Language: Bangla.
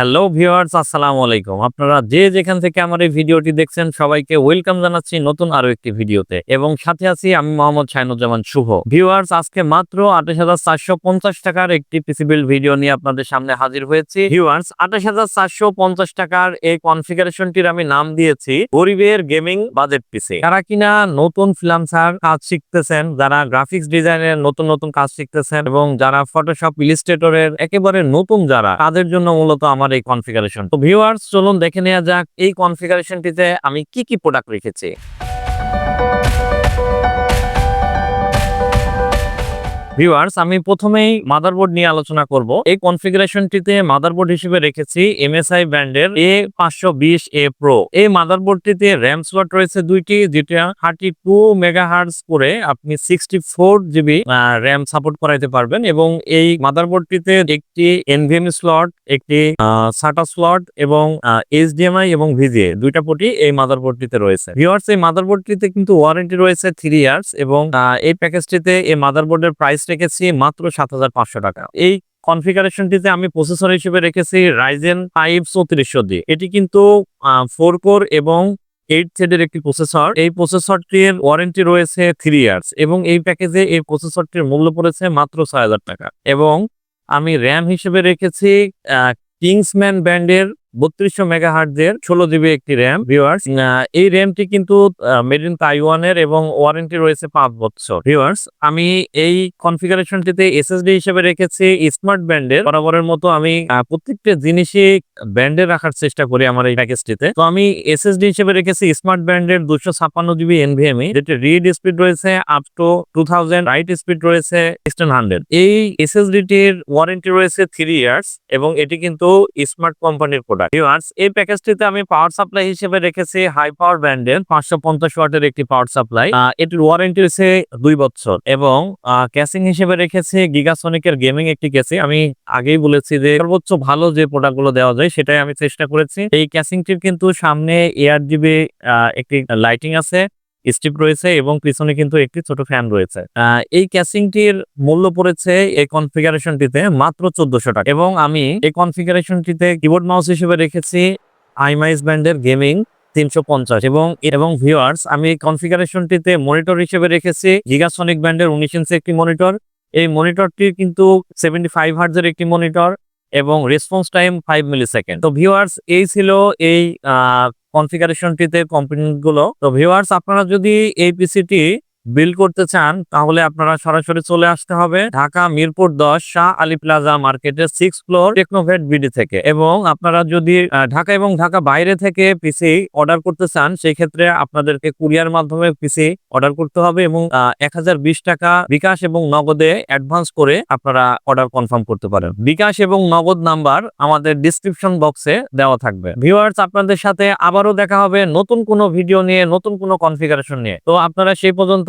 হ্যালো ভিউয়ার্স আসসালামু আলাইকুম। আপনারা যে যেখান থেকে আমার এই ভিডিওটি দেখছেন, সবাইকে ওয়েলকাম জানাচ্ছি নতুন আরও একটি ভিডিওতে। এবং সাথে আছি আমি মোহাম্মদ শাইনুজ্জামান শুভ। ভিউয়ার্স আজকে মাত্র আঠাশ হাজার চারশো পঞ্চাশ টাকার একটি পিসি বিল্ড ভিডিও নিয়ে আপনাদের সামনে হাজির হয়েছি। ভিউয়ার্স আঠাশ হাজার চারশো পঞ্চাশ টাকার এই কনফিগারেশনটির আমি নাম দিয়েছি গরিবের গেমিং বাজেট পিসি যারা কিনা নতুন ফ্রিলান্সার কাজ শিখতেছেন, যারা গ্রাফিক্স ডিজাইনের নতুন নতুন কাজ শিখতেছেন, এবং যারা ফটোশপ ইলিস্ট্রেটরের একেবারে নতুন যারা, তাদের জন্য মূলত আমার এই কনফিগারেশন তো ভিউয়ার্স চলুন দেখে নেওয়া যাক এই কনফিগারেশনটিতে আমি কি কি প্রোডাক্ট রেখেছি। ভিউয়ার্স আমি প্রথমেই মাদারবোর্ড নিয়ে আলোচনা করব। এই কনফিগারেশনটিতে মাদারবোর্ড হিসেবে রেখেছি এমএসআই ব্র্যান্ডের এ পাঁচশো বিশ এ প্রো এই মাদারবোর্ডটিতে র্যাম স্লট রয়েছে দুইটি, যেটা থার্টি টু মেগা করে আপনি sixty four GB RAM support করাইতে পারবেন এবং এই মাদারবোর্ডটিতে একটি এনভিএম স্লট একটি সাটা স্লট এবং এইচডিএমআই এবং ভিজিএ দুইটা পোর্টই এই মাদারবোর্ডটিতে রয়েছে। ভিউয়ার্স এই মাদারবোর্ডটিতে কিন্তু ওয়ারেন্টি রয়েছে থ্রি ইয়ার্স এবং এই প্যাকেজটিতে এই মাদারবোর্ডের প্রাইস রেখেছি মাত্র সাত হাজার পাঁচশো টাকা। এই কনফিগারেশনটিতে আমি প্রসেসর হিসেবে রেখেছি রাইজেন ফাইভ চৌত্রিশশো দিয়ে। এটি কিন্তু ফোর কোর এবং এইট থ্রেডের একটি প্রসেসর এই প্রসেসরটির ওয়ারেন্টি রয়েছে থ্রি ইয়ার্স এবং এই প্যাকেজে এই প্রসেসরটির মূল্য পড়েছে মাত্র ছয় হাজার টাকা। এবং আমি র্যাম হিসেবে রেখেছি কিংসম্যান ব্র্যান্ডের বত্রিশশো মেগা হার্জের ষোলো জিবি একটি র্যাম ভিউয়ার্স এই র্যামটি কিন্তু মেড ইন তাইওয়ানের এবং ওয়ারেন্টি রয়েছে পাঁচ বছর ভিউয়ার্স আমি এই কনফিগারেশনটিতে এসএসডি হিসেবে রেখেছি স্মার্ট ব্র্যান্ডের বরাবরের মতো আমি প্রত্যেকটা জিনিসই ব্র্যান্ডে রাখার চেষ্টা করি আমার এই প্যাকেজটিতে তো আমি এসএসডি হিসেবে রেখেছি স্মার্ট ব্যান্ডের দুশো ছাপ্পান্ন জিবি এনভিএমই যেটি রিড স্পিড রয়েছে up to two thousand write speed রয়েছে সিক্সটিন হান্ড্রেড এই এসএসডিটির ওয়ারেন্টি রয়েছে থ্রি ইয়ার্স এবং এটি কিন্তু স্মার্ট কোম্পানির প্রোডাক্ট ভিউয়ার্স এই প্যাকেজটিতে আমি পাওয়ার সাপ্লাই হিসেবে রেখেছি হাই পাওয়ার ব্র্যান্ডের পাঁচশো পঞ্চাশ ওয়াটের একটি পাওয়ার সাপ্লাই এটির ওয়ারেন্টি রয়েছে দুই বছর এবং ক্যাসিং হিসেবে রেখেছি গিগাসনিকের গেমিং একটি ক্যাসিং আমি আগেই বলেছি যে সর্বোচ্চ ভালো যে প্রোডাক্টগুলো দেওয়া যায় সেটাই আমি চেষ্টা করেছি। এই ক্যাসিংটির কিন্তু সামনে এয়ার জিবি একটি লাইটিং আছে। স্টিপ রয়েছে এবং পিছনে কিন্তু একটি ছোট ফ্যান রয়েছে। এই ক্যাসিংটির মূল্য পড়েছে এই কনফিগারেশনটিতে মাত্র চোদ্দশো টাকা এবং আমি এই কনফিগারেশনটিতে কিবোর্ড, মাউস হিসেবে রেখেছি আইমাইস ব্যান্ডের গেমিং তিনশো পঞ্চাশ এবং এবং ভিউয়ার্স, আমি কনফিগারেশনটিতে মনিটর হিসেবে রেখেছি গিগাসনিক ব্যান্ডের উনিশ ইঞ্চি একটি মনিটর। এই মনিটরটি কিন্তু সেভেন্টি ফাইভ হার্জের একটি মনিটর এবং response time five millisecond তো ভিউয়ার্স, এই ছিল এই কনফিগারেশনটিতে কম্পোনেন্টগুলো। তো ভিউয়ার্স আপনারা যদি এই পিসিটি বিল্ড করতে চান, তাহলে আপনারা সরাসরি চলে আসতে হবে ঢাকা মিরপুর দশ শাহ আলী প্লাজা মার্কেটের সিক্স ফ্লোর টেকনোভেট বিডি থেকে। এবং আপনারা যদি ঢাকা এবং ঢাকা বাইরে থেকে পিসি অর্ডার করতে চান সেই ক্ষেত্রে আপনাদেরকে কুরিয়ার মাধ্যমে পিসি অর্ডার করতে হবে এবং এক হাজার বিশ টাকা বিকাশ এবং নগদে অ্যাডভান্স করে আপনারা অর্ডার কনফার্ম করতে পারেন। বিকাশ এবং নগদ নাম্বার আমাদের ডিসক্রিপশন বক্সে দেওয়া থাকবে। ভিউয়ার্স আপনাদের সাথে আবারও দেখা হবে নতুন কোনো ভিডিও নিয়ে, নতুন কোনো কনফিগারেশন নিয়ে। তো আপনারা সেই পর্যন্ত